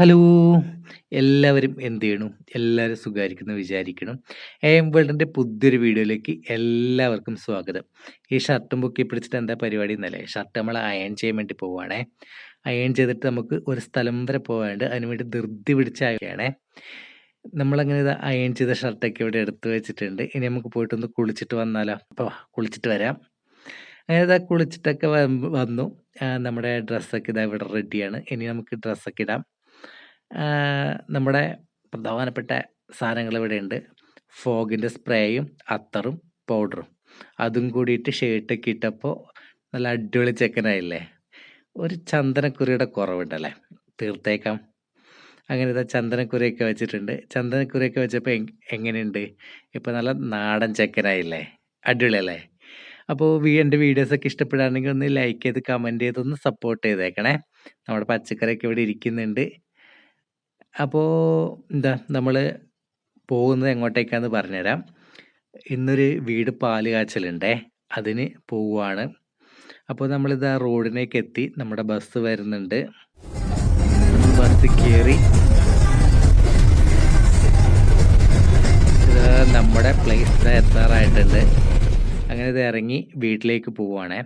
Hello. എല്ലാവരും എന്ത് ചെയ്യണു? എല്ലാവരും സുഖമായിരിക്കുന്നു വിചാരിക്കണം എ എം വേൾഡിന്റെ പുതിയൊരു വീഡിയോയിലേക്ക് എല്ലാവർക്കും സ്വാഗതം. ഈ ഷർട്ടും ബുക്കി പിടിച്ചിട്ട് എന്താ പരിപാടി എന്നല്ലേ? ഷർട്ട് നമ്മൾ അയൺ ചെയ്യാൻ വേണ്ടി പോവുകയാണേ അയൺ ചെയ്തിട്ട് നമുക്ക് ഒരു സ്ഥലം വരെ പോകാണ്ട് അതിന് വേണ്ടി ധൃതി പിടിച്ചാണ് നമ്മളങ്ങനെ ഇത് അയൺ ചെയ്ത ഷർട്ടൊക്കെ ഇവിടെ എടുത്തു വെച്ചിട്ടുണ്ട്. ഇനി നമുക്ക് പോയിട്ടൊന്ന് കുളിച്ചിട്ട് വന്നാലോ? അപ്പോൾ കുളിച്ചിട്ട് വരാം. അങ്ങനെ ഇതാ കുളിച്ചിട്ടൊക്കെ വന്നു. നമ്മുടെ ഡ്രസ്സൊക്കെ ഇതാ ഇവിടെ റെഡിയാണ് ഇനി നമുക്ക് ഡ്രസ്സൊക്കെ ഇടാം. നമ്മുടെ പ്രധാനപ്പെട്ട സാധനങ്ങൾ ഇവിടെ ഉണ്ട് ഫോഗിന്റെ സ്പ്രേയും അത്തറും പൗഡറും. അതും കൂടിയിട്ട് ഷർട്ടൊക്കെ ഇട്ടപ്പോൾ നല്ല അടിപൊളി ചെക്കനായില്ലേ? ഒരു ചന്ദനക്കുറിയുടെ കുറവുണ്ടല്ലേ? തീർത്തേക്കാം. അങ്ങനെ ഇതാ ചന്ദനക്കുറിയൊക്കെ വെച്ചിട്ടുണ്ട്. ചന്ദനക്കുറിയൊക്കെ വെച്ചപ്പോൾ എങ്- എങ്ങനെയുണ്ട്? ഇപ്പം നല്ല നാടൻ ചെക്കനായില്ലേ? അടിപൊളിയല്ലേ? അപ്പോൾ എന്റെ വീഡിയോസൊക്കെ ഇഷ്ടപ്പെടുകയാണെങ്കിൽ ഒന്ന് ലൈക്ക് ചെയ്ത് കമന്റ് ചെയ്ത് ഒന്ന് സപ്പോർട്ട് ചെയ്തേക്കണേ. നമ്മുടെ പച്ചക്കറിയൊക്കെ ഇവിടെ ഇരിക്കുന്നുണ്ട്. അപ്പോൾ എന്താ നമ്മൾ പോകുന്നത് എങ്ങോട്ടേക്കാന്ന് പറഞ്ഞുതരാം. ഇന്നൊരു വീട് പാൽ കാച്ചലുണ്ടേ അതിന് പോവുകയാണ് അപ്പോൾ നമ്മളിത് ആ റോഡിലേക്ക് എത്തി നമ്മുടെ ബസ് വരുന്നുണ്ട്. ബസ് കയറി നമ്മുടെ പ്ലേസ് എത്താറായിട്ടുണ്ട്. അങ്ങനെ ഇത് ഇറങ്ങി വീട്ടിലേക്ക് പോവുകയാണേ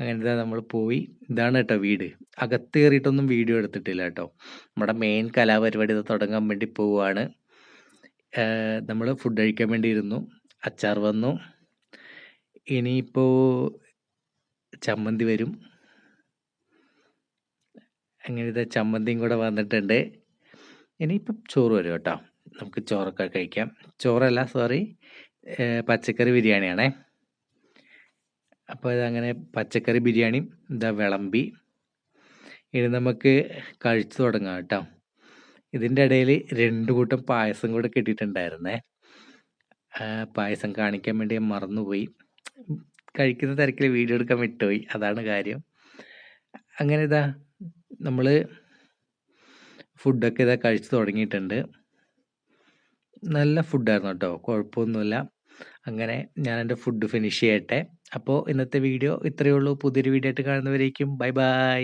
അങ്ങനെ നമ്മൾ പോയി. ഇതാണ് കേട്ടോ വീട്. അകത്ത് കയറിയിട്ടൊന്നും വീഡിയോ എടുത്തിട്ടില്ല കേട്ടോ. നമ്മുടെ മെയിൻ കലാപരിപാടി തുടങ്ങാൻ വേണ്ടി പോവുകയാണ് നമ്മൾ ഫുഡ് കഴിക്കാൻ വേണ്ടി ഇരുന്നു. അച്ചാർ വന്നു. ഇനിയിപ്പോൾ ചമ്മന്തി വരും. അങ്ങനെ ഇതാ ചമ്മന്തിയും കൂടെ വന്നിട്ടുണ്ട്. ഇനിയിപ്പം ചോറ് വരും കേട്ടോ. നമുക്ക് ചോറൊക്കെ കഴിക്കാം. ചോറല്ല സോറി പച്ചക്കറി ബിരിയാണിയാണേ. അപ്പോൾ ഇതങ്ങനെ പച്ചക്കറി ബിരിയാണി ഇതാ വിളമ്പി. ഇനി നമുക്ക് കഴിച്ചു തുടങ്ങാം കേട്ടോ. ഇതിന്റെ ഇടയിൽ രണ്ട് കൂട്ടം പായസം കൂടെ കിട്ടിയിട്ടുണ്ടായിരുന്നേ. പായസം കാണിക്കാൻ വേണ്ടി മറന്നുപോയി. കഴിക്കുന്ന തിരക്കിൽ വീഡിയോ എടുക്കാൻ വിട്ടുപോയി. അതാണ് കാര്യം. അങ്ങനെ ഇതാ നമ്മൾ ഫുഡൊക്കെ ഇതാ കഴിച്ചു തുടങ്ങിയിട്ടുണ്ട്. നല്ല ഫുഡായിരുന്നു കേട്ടോ. കുഴപ്പമൊന്നുമില്ല. അങ്ങനെ ഞാൻ എന്റെ ഫുഡ് ഫിനിഷ് ചെയ്യട്ടെ. അപ്പോൾ ഇന്നത്തെ വീഡിയോ ഇത്രയേ ഉള്ളൂ. പുതിയൊരു വീഡിയോ ആയിട്ട് കാണുന്നവരേക്കും ബൈ ബൈ.